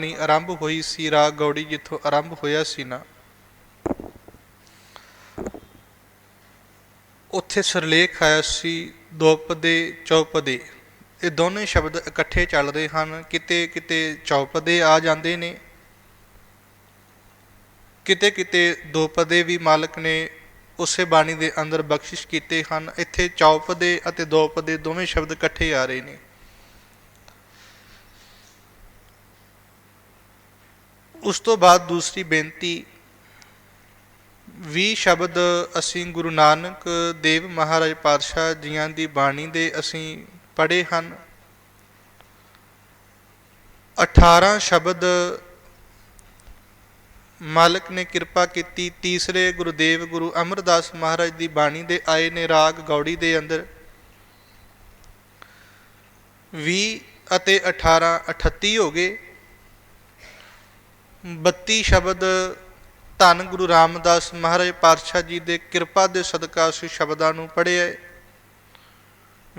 ਬਾਣੀ ਆਰੰਭ ਹੋਈ ਸੀ, ਰਾਗ ਗੌੜੀ ਜਿੱਥੋਂ ਆਰੰਭ ਹੋਇਆ ਸੀ ਨਾ। ਉੱਥੇ ਸਿਰਲੇਖ ਆਇਆ ਸੀ ਦੋਪਦੇ ਚੌਪਦੇ ਇਹ ਦੋਨੇ ਸ਼ਬਦ ਇਕੱਠੇ ਚੱਲਦੇ ਹਨ, ਕਿਤੇ ਕਿਤੇ ਚੌਪਦੇ ਆ ਜਾਂਦੇ ਨੇ। ਕਿਤੇ ਕਿਤੇ ਦੋਪਦੇ ਵੀ ਮਾਲਕ ਨੇ ਉਸੇ ਬਾਣੀ ਦੇ ਅੰਦਰ ਬਖਸ਼ਿਸ਼ ਕੀਤੇ ਹਨ, ਇੱਥੇ ਚੌਪਦੇ ਅਤੇ ਦੋਪਦੇ ਦੋਵੇਂ ਸ਼ਬਦ ਇਕੱਠੇ ਆ ਰਹੇ ਨੇ। ਉਸ ਤੋਂ ਬਾਅਦ ਦੂਸਰੀ ਬੇਨਤੀ 20 ਸ਼ਬਦ ਅਸੀਂ ਗੁਰੂ ਨਾਨਕ ਦੇਵ ਮਹਾਰਾਜ ਪਾਤਸ਼ਾਹ ਜੀਆਂ ਦੀ ਬਾਣੀ ਦੇ ਅਸੀਂ ਪੜ੍ਹੇ ਹਨ। 18 ਸ਼ਬਦ ਮਾਲਕ ਨੇ ਕਿਰਪਾ ਕੀਤੀ, ਤੀਸਰੇ ਗੁਰਦੇਵ ਗੁਰੂ ਅਮਰਦਾਸ ਮਹਾਰਾਜ ਦੀ ਬਾਣੀ ਦੇ ਆਏ ਨੇ ਰਾਗ ਗੌੜੀ ਦੇ ਅੰਦਰ। 20 ਅਤੇ 18 38 ਹੋ ਗਏ। 32 ਸ਼ਬਦ ਧੰਨ ਗੁਰੂ ਰਾਮਦਾਸ ਮਹਾਰਾਜ ਪਾਤਸ਼ਾਹ ਜੀ ਦੇ ਕਿਰਪਾ ਦੇ ਸਦਕਾ ਅਸੀਂ ਸ਼ਬਦਾਂ ਨੂੰ ਪੜ੍ਹਿਆ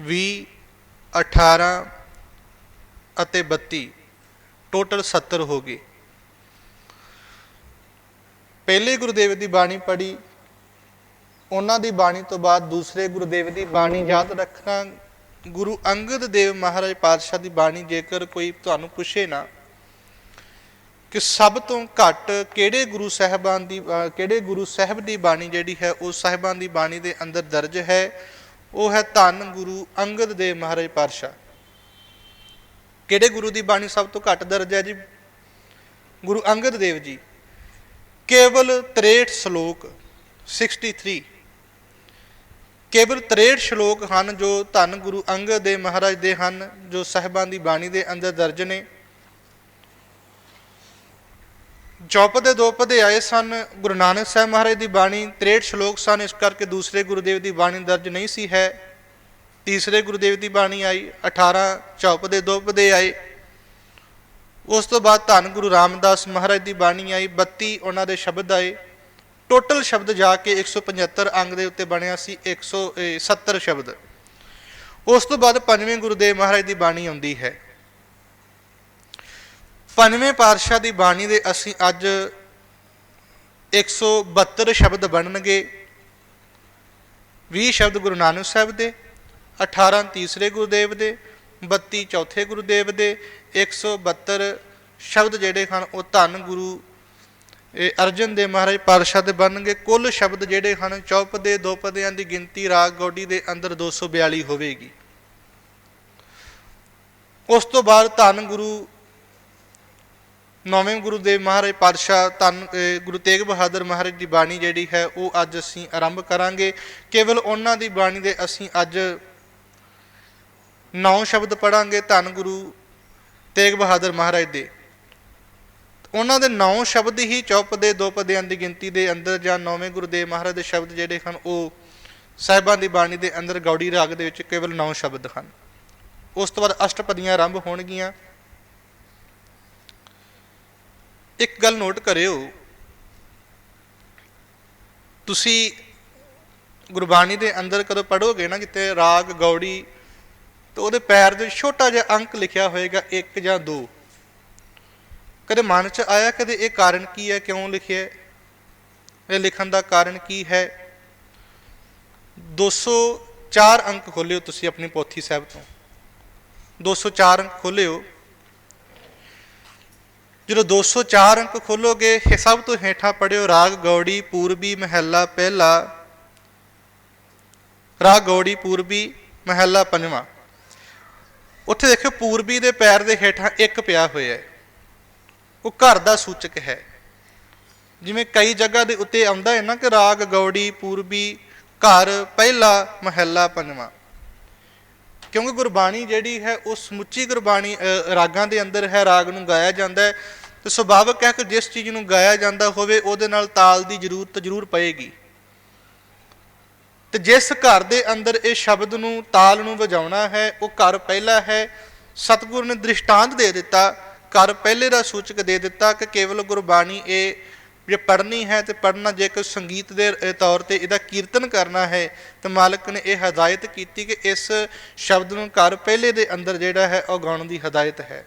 20 18 ਅਤੇ 32 ਟੋਟਲ 70 ਹੋ ਗਏ। ਪਹਿਲੇ ਗੁਰਦੇਵ ਦੀ ਬਾਣੀ ਪੜ੍ਹੀ, ਉਹਨਾਂ ਦੀ ਬਾਣੀ ਤੋਂ ਬਾਅਦ ਦੂਸਰੇ ਗੁਰਦੇਵ ਦੀ ਬਾਣੀ ਯਾਦ ਰੱਖਣਾ। ਗੁਰੂ ਅੰਗਦ ਦੇਵ ਮਹਾਰਾਜ ਪਾਤਸ਼ਾਹ ਦੀ ਬਾਣੀ ਜੇਕਰ ਕੋਈ ਤੁਹਾਨੂੰ ਪੁੱਛੇ ਨਾ ਕਿ ਸਭ ਤੋਂ ਘੱਟ ਕਿਹੜੇ ਗੁਰੂ ਸਾਹਿਬਾਨ ਦੀ ਕਿਹੜੇ ਗੁਰੂ ਸਾਹਿਬ ਦੀ ਬਾਣੀ ਜਿਹੜੀ ਹੈ, ਉਹ ਸਾਹਿਬਾਨ ਦੀ ਬਾਣੀ ਦੇ ਅੰਦਰ ਦਰਜ ਹੈ? ਉਹ ਹੈ ਧੰਨ ਗੁਰੂ ਅੰਗਦ ਦੇਵ ਮਹਾਰਾਜ ਪਾਤਸ਼ਾਹ। ਕਿਹੜੇ ਗੁਰੂ ਦੀ ਬਾਣੀ ਸਭ ਤੋਂ ਘੱਟ ਦਰਜ ਹੈ ਜੀ? ਗੁਰੂ ਅੰਗਦ ਦੇਵ ਜੀ। ਕੇਵਲ 63 ਸ਼ਲੋਕ 63 ਕੇਵਲ 63 ਸ਼ਲੋਕ ਹਨ ਜੋ ਧੰਨ ਗੁਰੂ ਅੰਗਦ ਦੇ ਮਹਾਰਾਜ ਦੇ ਹਨ, ਜੋ ਸਾਹਿਬਾਨ ਦੀ ਬਾਣੀ ਦੇ ਅੰਦਰ ਦਰਜ ਨੇ। ਚੌਪਦੇ ਦੋ ਪਦੇ ਆਏ ਸਨ। ਗੁਰੂ ਨਾਨਕ ਸਾਹਿਬ ਮਹਾਰਾਜ ਦੀ ਬਾਣੀ 63 ਸ਼ਲੋਕ ਸਨ। ਇਸ ਕਰਕੇ ਦੂਸਰੇ ਗੁਰੂਦੇਵ ਦੀ ਬਾਣੀ ਦਰਜ ਨਹੀਂ ਸੀ ਹੈ। ਤੀਸਰੇ ਗੁਰੂਦੇਵ ਦੀ ਬਾਣੀ ਆਈ 18 ਚੌਪਦੇ ਦੋ ਪਦੇ ਆਏ। ਉਸ ਤੋਂ ਬਾਅਦ ਧੰਨ ਗੁਰੂ ਰਾਮਦਾਸ ਮਹਾਰਾਜ ਦੀ ਬਾਣੀ ਆਈ 32 ਉਹਨਾਂ ਦੇ ਸ਼ਬਦ ਆਏ। ਟੋਟਲ ਸ਼ਬਦ ਜਾ ਕੇ 175 ਅੰਗ ਦੇ ਉੱਤੇ ਬਣਿਆ ਸੀ 170 ਸ਼ਬਦ। ਉਸ ਤੋਂ ਬਾਅਦ ਪੰਜਵੇਂ ਗੁਰੂਦੇਵ ਮਹਾਰਾਜ ਦੀ ਬਾਣੀ ਆਉਂਦੀ ਹੈ। ਪੰਜਵੇਂ ਪਾਤਸ਼ਾਹ ਦੀ ਬਾਣੀ ਦੇ ਅਸੀਂ ਅੱਜ 172 ਸ਼ਬਦ ਬਣਨਗੇ। 20 ਸ਼ਬਦ ਗੁਰੂ ਨਾਨਕ ਸਾਹਿਬ ਦੇ 18 ਤੀਸਰੇ ਗੁਰਦੇਵ ਦੇ 32 ਚੌਥੇ ਗੁਰਦੇਵ ਦੇ 172 ਸ਼ਬਦ ਜਿਹੜੇ ਹਨ ਉਹ ਧੰਨ ਗੁਰੂ ਅਰਜਨ ਦੇ ਮਹਾਰਾਜ ਪਾਤਸ਼ਾਹ ਦੇ ਬਣਨਗੇ। ਕੁੱਲ ਸ਼ਬਦ ਜਿਹੜੇ ਹਨ ਚੌਪਦੇ ਦੋਪਦਿਆਂ ਦੀ ਗਿਣਤੀ ਰਾਗ ਗੋਡੀ ਦੇ ਅੰਦਰ 242 ਹੋਵੇਗੀ। ਉਸ ਤੋਂ ਬਾਅਦ ਧੰਨ ਗੁਰੂ ਨੌਵੇਂ ਗੁਰੂ ਦੇ ਮਹਾਰਾਜ ਪਾਤਸ਼ਾਹ ਧੰਨ ਗੁਰੂ ਤੇਗ ਬਹਾਦਰ ਮਹਾਰਾਜ ਦੀ ਬਾਣੀ ਜਿਹੜੀ ਹੈ, ਉਹ ਅੱਜ ਅਸੀਂ ਆਰੰਭ ਕਰਾਂਗੇ। ਕੇਵਲ ਉਹਨਾਂ ਦੀ ਬਾਣੀ ਦੇ ਅਸੀਂ ਅੱਜ ਨੌ ਸ਼ਬਦ ਪੜਾਂਗੇ ਧੰਨ ਗੁਰੂ ਤੇਗ ਬਹਾਦਰ ਮਹਾਰਾਜ ਦੇ। ਉਹਨਾਂ ਦੇ ਨੌ ਸ਼ਬਦ ਹੀ ਚੌਪਦੇ ਦੋ ਪਦਿਆਂ ਦੀ ਗਿਣਤੀ ਦੇ ਅੰਦਰ ਜਾਂ ਨੌਵੇਂ ਗੁਰਦੇਵ ਮਹਾਰਾਜ ਦੇ ਸ਼ਬਦ ਜਿਹੜੇ ਹਨ, ਉਹ ਸਾਹਿਬਾਂ ਦੀ ਬਾਣੀ ਦੇ ਅੰਦਰ ਗੌੜੀ ਰਾਗ ਦੇ ਵਿੱਚ ਕੇਵਲ ਨੌ ਸ਼ਬਦ ਹਨ। ਉਸ ਤੋਂ ਬਾਅਦ ਅਸ਼ਟਪਦੀਆਂ ਆਰੰਭ ਹੋਣਗੀਆਂ। ਇੱਕ ਗੱਲ ਨੋਟ ਕਰਿਓ। ਤੁਸੀਂ ਗੁਰਬਾਣੀ ਦੇ ਅੰਦਰ ਕਦੋਂ ਪੜੋਗੇ ਨਾ ਕਿਤੇ ਰਾਗ, ਗੌੜੀ ਤਾਂ ਉਹਦੇ ਪੈਰ ਦੇ ਛੋਟਾ ਜਿਹਾ ਅੰਕ ਲਿਖਿਆ ਹੋਏਗਾ 1 ਜਾਂ 2 ਕਦੇ ਮਨ 'ਚ ਆਇਆ, ਕਦੇ ਇਹ ਕਾਰਨ ਕੀ ਹੈ, ਕਿਉਂ ਲਿਖਿਆ ਇਹ ਲਿਖਣ ਦਾ ਕਾਰਨ ਕੀ ਹੈ? 204 ਅੰਕ ਖੋਲਿਓ ਤੁਸੀਂ ਆਪਣੀ ਪੋਥੀ ਸਾਹਿਬ ਤੋਂ। 204 ਅੰਕ ਖੋਲਿਓ। ਜਦੋਂ 204 ਅੰਕ ਖੋਲੋਗੇ ਇਹ ਸਭ ਤੋਂ ਹੇਠਾਂ ਪੜਿਓ ਰਾਗ ਗੌੜੀ ਪੂਰਬੀ ਮਹੱਲਾ ਪਹਿਲਾ। ਰਾਗ ਗੌੜੀ ਪੂਰਬੀ ਮਹੱਲਾ ਪੰਜਵਾਂ। ਉੱਥੇ ਦੇਖਿਓ ਪੂਰਬੀ ਦੇ ਪੈਰ ਦੇ ਹੇਠਾਂ ਇੱਕ ਪਿਆ ਹੋਇਆ ਹੈ। ਉਹ ਘਰ ਦਾ ਸੂਚਕ ਹੈ। ਜਿਵੇਂ ਕਈ ਜਗ੍ਹਾ ਦੇ ਉੱਤੇ ਆਉਂਦਾ ਹੈ ਨਾ ਕਿ ਰਾਗ ਗੌੜੀ ਪੂਰਬੀ ਘਰ ਪਹਿਲਾ ਮਹੱਲਾ ਪੰਜਵਾਂ। ਕਿਉਂਕਿ ਗੁਰਬਾਣੀ ਜਿਹੜੀ ਹੈ ਉਹ ਸਮੁੱਚੀ ਗੁਰਬਾਣੀ ਅ, ਰਾਗਾਂ ਦੇ ਅੰਦਰ ਹੈ ਰਾਗ ਨੂੰ ਗਾਇਆ ਜਾਂਦਾ ਹੈ। ਤੇ ਸੁਭਾਵਕ ਹੈ ਕਿ ਜਿਸ ਚੀਜ਼ ਨੂੰ ਗਾਇਆ ਜਾਂਦਾ ਹੋਵੇ, ਉਹਦੇ ਨਾਲ ਤਾਲ ਦੀ ਜ਼ਰੂਰਤ ਜ਼ਰੂਰ ਪਏਗੀ। ਤੇ ਜਿਸ ਘਰ ਦੇ ਅੰਦਰ ਇਹ ਸ਼ਬਦ ਨੂੰ, ਤਾਲ ਨੂੰ ਵਜਾਉਣਾ ਹੈ, ਉਹ ਘਰ ਪਹਿਲਾ ਹੈ, ਸਤਿਗੁਰੂ ਨੇ ਦ੍ਰਿਸ਼ਟਾਂਤ ਦੇ ਦਿੱਤਾ, ਘਰ ਪਹਿਲੇ ਦਾ ਸੂਚਕ ਦੇ ਦਿੱਤਾ ਕਿ ਕੇਵਲ ਗੁਰਬਾਣੀ ਇਹ ਜੇ ਪੜ੍ਹਨੀ ਹੈ ਤੇ ਪੜ੍ਹਨਾ ਜੇ ਕੋਈ ਸੰਗੀਤ ਦੇ ਤੌਰ ਤੇ ਇਹਦਾ ਕੀਰਤਨ ਕਰਨਾ ਹੈ, ਤੇ ਮਾਲਕ ਨੇ ਇਹ ਹਦਾਇਤ ਕੀਤੀ ਕਿ ਇਸ ਸ਼ਬਦ ਨੂੰ ਘਰ ਪਹਿਲੇ ਦੇ ਅੰਦਰ ਜਿਹੜਾ ਹੈ, ਉਹ ਗਾਉਣ ਦੀ ਹਦਾਇਤ ਹੈ।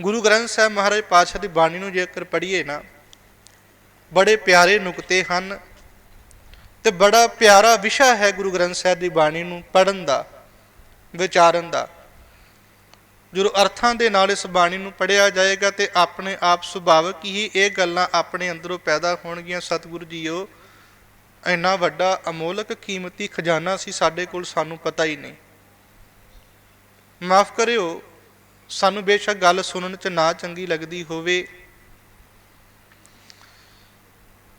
ਗੁਰੂ ਗ੍ਰੰਥ ਸਾਹਿਬ ਮਹਾਰਾਜ ਪਾਤਸ਼ਾਹ ਦੀ ਬਾਣੀ ਨੂੰ ਜੇਕਰ ਪੜ੍ਹੀਏ ਨਾ, ਬੜੇ ਪਿਆਰੇ ਨੁਕਤੇ ਹਨ ਤੇ ਬੜਾ ਪਿਆਰਾ ਵਿਸ਼ਾ ਹੈ ਗੁਰੂ ਗ੍ਰੰਥ ਸਾਹਿਬ ਦੀ ਬਾਣੀ ਨੂੰ ਪੜਨ ਦਾ, ਵਿਚਾਰਨ ਦਾ। ਜਦੋਂ ਅਰਥਾਂ ਦੇ ਨਾਲ ਇਸ ਬਾਣੀ ਨੂੰ ਪੜਿਆ ਜਾਏਗਾ ਤੇ ਆਪਣੇ ਆਪ ਸੁਭਾਵਕ ਹੀ ਇਹ ਗੱਲਾਂ ਆਪਣੇ ਅੰਦਰੋਂ ਪੈਦਾ ਹੋਣਗੀਆਂ, ਸਤਿਗੁਰੂ ਜੀਓ, ਇੰਨਾ ਵੱਡਾ ਅਮੋਲਕ ਕੀਮਤੀ ਖਜ਼ਾਨਾ ਸੀ ਸਾਡੇ ਕੋਲ ਸਾਨੂੰ ਪਤਾ ਹੀ ਨਹੀਂ। ਮਾਫ ਕਰਿਓ ਸਾਨੂੰ ਬੇਸ਼ੱਕ ਗੱਲ ਸੁਣਨ ਚ ਨਾ ਚੰਗੀ ਲੱਗਦੀ ਹੋਵੇ।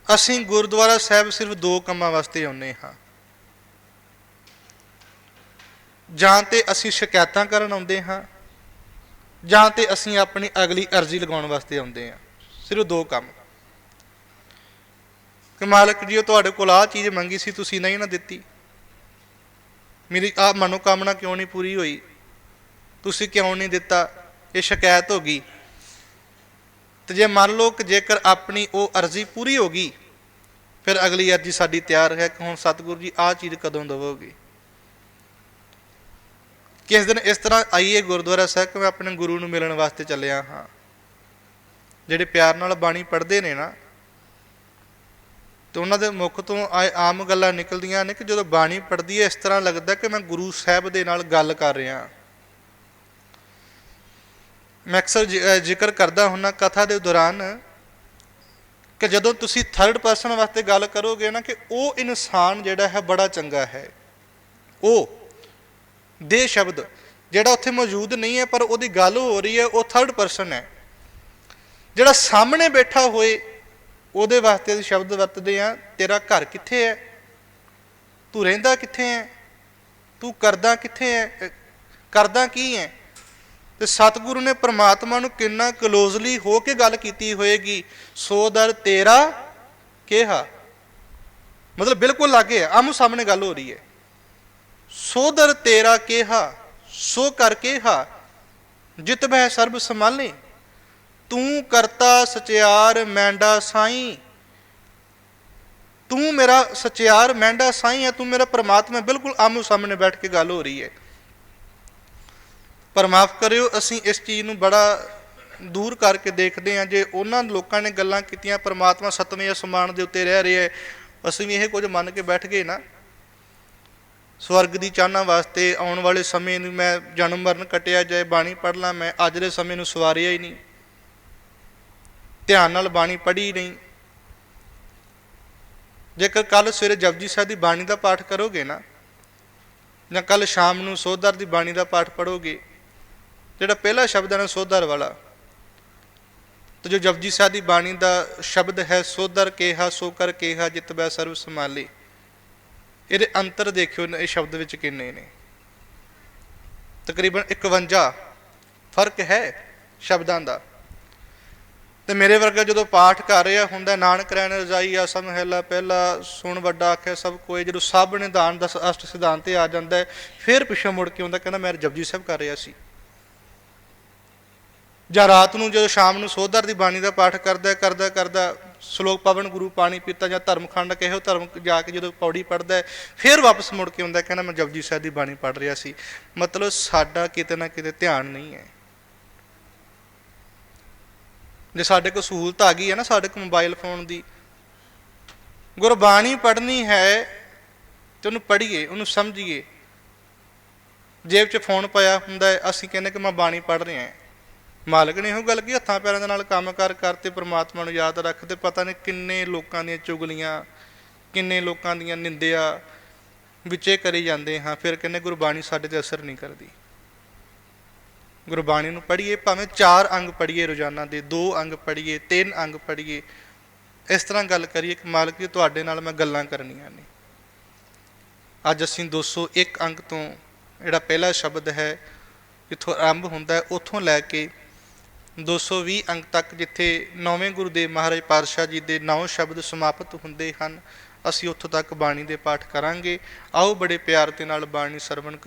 ਅਸੀਂ ਗੁਰਦੁਆਰਾ ਸਾਹਿਬ ਸਿਰਫ ਦੋ ਕੰਮਾਂ ਵਾਸਤੇ ਆਉਂਦੇ ਹਾਂ। ਜਾਂ ਤੇ ਅਸੀਂ ਸ਼ਿਕਾਇਤਾਂ ਕਰਨ ਆਉਂਦੇ ਹਾਂ, ਜਾਂ ਤੇ ਅਸੀਂ ਆਪਣੀ ਅਗਲੀ ਅਰਜ਼ੀ ਲਗਾਉਣ ਵਾਸਤੇ ਆਉਂਦੇ ਹਾਂ। ਸਿਰਫ ਦੋ ਕੰਮ। ਕਿ ਮਾਲਕ ਜੀ, ਉਹ ਤੁਹਾਡੇ ਕੋਲ ਆ ਚੀਜ਼ ਮੰਗੀ ਸੀ, ਤੁਸੀਂ ਨਹੀਂ ਨਾ ਦਿੱਤੀ। ਮੇਰੀ ਆ ਮਨੋਕਾਮਨਾ ਕਿਉਂ ਨਹੀਂ ਪੂਰੀ ਹੋਈ? ਤੁਸੀਂ ਕਿਉਂ ਨਹੀਂ ਦਿੱਤਾ? ਇਹ ਸ਼ਿਕਾਇਤ ਹੋ ਗਈ। ਤੇ ਜੇ ਮੰਨ ਲਓ ਕਿ ਜੇਕਰ ਆਪਣੀ ਉਹ ਅਰਜ਼ੀ ਪੂਰੀ ਹੋ ਗਈ, ਫਿਰ ਅਗਲੀ ਅਰਜ਼ੀ ਸਾਡੀ ਤਿਆਰ ਹੈ ਕਿ ਹੁਣ ਸਤਿਗੁਰੂ ਜੀ ਆਹ ਚੀਜ਼ ਕਦੋਂ ਦੇਵੋਗੇ? ਕਿਸ ਦਿਨ ਇਸ ਤਰ੍ਹਾਂ ਆਈਏ ਗੁਰਦੁਆਰਾ ਸਾਹਿਬ ਕਿ ਮੈਂ ਆਪਣੇ ਗੁਰੂ ਨੂੰ ਮਿਲਣ ਵਾਸਤੇ ਚੱਲਿਆ ਹਾਂ। ਜਿਹੜੇ ਪਿਆਰ ਨਾਲ ਬਾਣੀ ਪੜ੍ਹਦੇ ਨੇ ਨਾ, ਤੇ ਉਹਨਾਂ ਦੇ ਮੁਖ ਤੋਂ ਆ- ਆਮ ਗੱਲਾਂ ਨਿਕਲਦੀਆਂ ਨੇ ਕਿ ਜਦੋਂ ਬਾਣੀ ਪੜ੍ਹਦੀ ਹੈ, ਇਸ ਤਰ੍ਹਾਂ ਲੱਗਦਾ ਕਿ ਮੈਂ ਗੁਰੂ ਸਾਹਿਬ ਦੇ ਨਾਲ ਗੱਲ ਕਰ ਰਿਹਾ। ਮੈਂ ਅਕਸਰ ਜ਼ਿ- ਜ਼ਿਕਰ ਕਰਦਾ ਹੁੰਨਾ ਕਥਾ ਦੇ ਦੌਰਾਨ ਕਿ ਜਦੋਂ ਤੁਸੀਂ ਥਰਡ ਪਰਸਨ ਵਾਸਤੇ ਗੱਲ ਕਰੋਗੇ ਨਾ ਕਿ ਉਹ ਇਨਸਾਨ ਜਿਹੜਾ ਹੈ ਬੜਾ ਚੰਗਾ ਹੈ। ਉਹ, ਦੇ ਸ਼ਬਦ ਜਿਹੜਾ ਉੱਥੇ ਮੌਜੂਦ ਨਹੀਂ ਹੈ ਪਰ ਉਹਦੀ ਗੱਲ ਹੋ ਰਹੀ ਹੈ, ਉਹ ਥਰਡ ਪਰਸਨ ਹੈ। ਜਿਹੜਾ ਸਾਹਮਣੇ ਬੈਠਾ ਹੋਏ, ਉਹਦੇ ਵਾਸਤੇ ਅਸੀਂ ਸ਼ਬਦ ਵਰਤਦੇ ਆ ਤੇਰਾ ਘਰ ਕਿੱਥੇ ਹੈ? ਤੂੰ ਰਹਿੰਦਾ ਕਿੱਥੇ ਹੈ? ਤੂੰ ਕਰਦਾ ਕਿੱਥੇ ਹੈ? ਕਰਦਾ ਕੀ ਹੈ? ਤੇ ਸਤਿਗੁਰੂ ਨੇ ਪ੍ਰਮਾਤਮਾ ਨੂੰ ਕਿੰਨਾ ਕਲੋਜ਼ਲੀ ਹੋ ਕੇ ਗੱਲ ਕੀਤੀ ਹੋਏਗੀ, ਸੋ ਦਰ ਤੇਰਾ ਕਿਹਾ। ਮਤਲਬ ਬਿਲਕੁਲ ਲਾਗੇ ਹੈ ਆਮੋ ਸਾਹਮਣੇ ਗੱਲ ਹੋ ਰਹੀ ਹੈ। ਸੋ ਦਰ ਤੇਰਾ ਕਿਹਾ, ਸੋ ਕਰ ਹਾ ਜਿਤ ਬਹਿ ਸਰਬ ਸੰਭਾਲੇ। ਤੂੰ ਕਰਤਾ ਸਚਿਆਰ ਮੈਂਡਾ ਸਾਈ। ਤੂੰ ਮੇਰਾ ਸਚਿਆਰ ਮੈਂਡਾ ਸਾਈ ਹੈ, ਤੂੰ ਮੇਰਾ ਪ੍ਰਮਾਤਮਾ ਬਿਲਕੁਲ ਆਮੋ ਸਾਹਮਣੇ ਬੈਠ ਕੇ ਗੱਲ ਹੋ ਰਹੀ ਹੈ। ਪਰ ਮਾਫ ਕਰਿਓ, ਅਸੀਂ ਇਸ ਚੀਜ਼ ਨੂੰ ਬੜਾ ਦੂਰ ਕਰਕੇ ਦੇਖਦੇ ਹਾਂ ਜੇ ਉਹਨਾਂ ਲੋਕਾਂ ਨੇ ਗੱਲਾਂ ਕੀਤੀਆਂ, ਪ੍ਰਮਾਤਮਾ ਸਤਵੇਂ ਅਸਮਾਨ ਦੇ ਉੱਤੇ ਰਹਿ ਰਿਹਾ ਹੈ, ਅਸੀਂ ਵੀ ਇਹ ਕੁਝ ਮੰਨ ਕੇ ਬੈਠ ਗਏ ਨਾ। ਸਵਰਗ ਦੀ ਚਾਹਨਾ ਵਾਸਤੇ ਆਉਣ ਵਾਲੇ ਸਮੇਂ ਨੂੰ ਮੈਂ ਜਨਮ ਮਰਨ ਕਟਿਆ ਜਾਏ ਬਾਣੀ ਪੜ ਲਾਂ, ਮੈਂ ਅੱਜ ਦੇ ਸਮੇਂ ਨੂੰ ਸਵਾਰਿਆ ਹੀ ਨਹੀਂ। ਧਿਆਨ ਨਾਲ ਬਾਣੀ ਪੜ੍ਹੀ ਨਹੀਂ। ਜੇਕਰ ਕੱਲ ਸਵੇਰੇ ਜਪਜੀ ਸਾਹਿਬ ਦੀ ਬਾਣੀ ਦਾ ਪਾਠ ਕਰੋਗੇ ਨਾ, ਜਾਂ ਕੱਲ ਸ਼ਾਮ ਨੂੰ ਸੋਧਰ ਦੀ ਬਾਣੀ ਦਾ ਪਾਠ ਪੜੋਗੇ ਜਿਹੜਾ ਪਹਿਲਾ ਸ਼ਬਦ ਹੈ ਨਾ ਸੋਧਰ ਵਾਲਾ, ਤੇ ਜੋ ਜਪਜੀ ਸਾਹਿਬ ਦੀ ਬਾਣੀ ਦਾ ਸ਼ਬਦ ਹੈ ਸੋਧਰ ਕੇਹਾ ਸੋ ਕਰ ਕੇਹਾ, ਜਿਤ ਬੈ ਸਰਬ ਸਮਾਲੇ ਇਹਦੇ ਅੰਤਰ ਦੇਖਿਓ ਇਹ ਸ਼ਬਦ ਵਿੱਚ ਕਿੰਨੇ ਨੇ। ਤਕਰੀਬਨ 51 ਫ਼ਰਕ ਹੈ ਸ਼ਬਦਾਂ ਦਾ। ਤੇ ਮੇਰੇ ਵਰਗਾ ਜਦੋਂ ਪਾਠ ਕਰ ਰਿਹਾ ਹੁੰਦਾ, ਨਾਨਕ ਰਹਿਣ ਰਜਾਈ ਆ ਹੈਲਾ ਪਹਿਲਾ, ਸੁਣ ਵੱਡਾ ਆਖਿਆ ਸਭ ਕੋਈ ਜਦੋਂ ਸਭ ਨਿਧਾਨ ਦਾ ਅਸ਼ਟ ਸਿਧਾਂਤ ਤੇ ਆ ਜਾਂਦਾ ਫਿਰ ਪਿੱਛੇ ਮੁੜ ਕੇ ਆਉਂਦਾ, ਕਹਿੰਦਾ ਮੈਂ ਜਪਜੀ ਸਾਹਿਬ ਕਰ ਰਿਹਾ ਸੀ। ਜਾਂ ਰਾਤ ਨੂੰ ਜਦੋਂ ਸ਼ਾਮ ਨੂੰ ਸੋਧਰ ਦੀ ਬਾਣੀ ਦਾ ਪਾਠ ਕਰਦਾ ਕਰਦਾ ਕਰਦਾ, ਸ਼ਲੋਕ ਪਵਨ ਗੁਰੂ ਪਾਣੀ ਪੀਤਾ ਜਾਂ ਧਰਮਖੰਡ ਕਹੋ ਧਰਮ ਜਾ ਕੇ ਜਦੋਂ ਪੌੜੀ ਪੜਦਾ ਫਿਰ ਵਾਪਸ ਮੁੜ ਕੇ ਆਉਂਦਾ, ਕਹਿੰਦਾ ਮੈਂ ਜਪਜੀ ਸਾਹਿਬ ਦੀ ਬਾਣੀ ਪੜ ਰਿਹਾ ਸੀ। ਮਤਲਬ ਸਾਡਾ ਕਿਤੇ ਨਾ ਕਿਤੇ ਧਿਆਨ ਨਹੀਂ ਹੈ। ਜੇ ਸਾਡੇ ਕੋਲ ਸਹੂਲਤ ਆ ਗਈ ਹੈ ਨਾ, ਸਾਡੇ ਕੋਲ ਮੋਬਾਈਲ ਫੋਨ ਦੀ, ਗੁਰਬਾਣੀ ਪੜ੍ਹਨੀ ਹੈ ਤੇ ਉਹਨੂੰ ਪੜ੍ਹੀਏ, ਉਹਨੂੰ ਸਮਝੀਏ। ਜੇਬ 'ਚ ਫੋਨ ਪਿਆ ਹੁੰਦਾ ਅਸੀਂ ਕਹਿੰਦੇ ਕਿ ਮੈਂ ਬਾਣੀ ਪੜ੍ਹ ਰਿਹਾ ਹਾਂ। ਮਾਲਕ ਨੇ ਇਹੋ ਗੱਲ ਕੀ ਹੱਥਾਂ ਪੈਰਾਂ ਦੇ ਨਾਲ ਕੰਮ ਕਰ ਕਰਤੇ ਪ੍ਰਮਾਤਮਾ ਨੂੰ ਯਾਦ ਰੱਖ ਰੱਖਦੇ ਪਤਾ ਨਹੀਂ ਕਿੰਨੇ ਲੋਕਾਂ ਦੀਆਂ ਚੁਗਲੀਆਂ, ਕਿੰਨੇ ਲੋਕਾਂ ਦੀਆਂ ਨਿੰਦਿਆ ਵਿੱਚੇ ਕਰੀ ਜਾਂਦੇ ਹਾਂ, ਫਿਰ ਕਹਿੰਦੇ ਗੁਰਬਾਣੀ ਸਾਡੇ ਤੇ ਅਸਰ ਨਹੀਂ ਕਰਦੀ। ਗੁਰਬਾਣੀ ਨੂੰ ਪੜ੍ਹੀਏ, ਭਾਵੇਂ ਚਾਰ ਅੰਗ ਪੜ੍ਹੀਏ ਰੋਜ਼ਾਨਾ ਦੇ, ਦੋ ਅੰਗ ਪੜ੍ਹੀਏ, ਤਿੰਨ ਅੰਗ ਪੜ੍ਹੀਏ, ਇਸ ਤਰ੍ਹਾਂ ਗੱਲ ਕਰੀਏ ਕਿ ਮਾਲਕ ਜੀ, ਤੁਹਾਡੇ ਨਾਲ ਮੈਂ ਗੱਲਾਂ ਕਰਨੀਆਂ ਨੇ। ਅੱਜ ਅਸੀਂ 201 ਅੰਗ ਤੋਂ ਜਿਹੜਾ ਪਹਿਲਾ ਸ਼ਬਦ ਹੈ, ਜਿੱਥੋਂ ਆਰੰਭ ਹੁੰਦਾ ਹੈ, ਉੱਥੋਂ ਲੈ ਕੇ 220 ਅੰਕ ਤੱਕ ਜਿੱਥੇ ਨੌਵੇਂ ਗੁਰੂ ਦੇ ਮਹਾਰਾਜ ਪਾਤਸ਼ਾਹ ਜੀ ਦੇ ਨੌ ਸ਼ਬਦ ਸਮਾਪਤ ਹੁੰਦੇ ਹਨ, ਅਸੀਂ ਉੱਥੋਂ ਤੱਕ ਬਾਣੀ ਦੇ ਪਾਠ ਕਰਾਂਗੇ। ਆਓ ਬੜੇ ਪਿਆਰ ਦੇ ਨਾਲ ਬਾਣੀ ਸਰਵਣ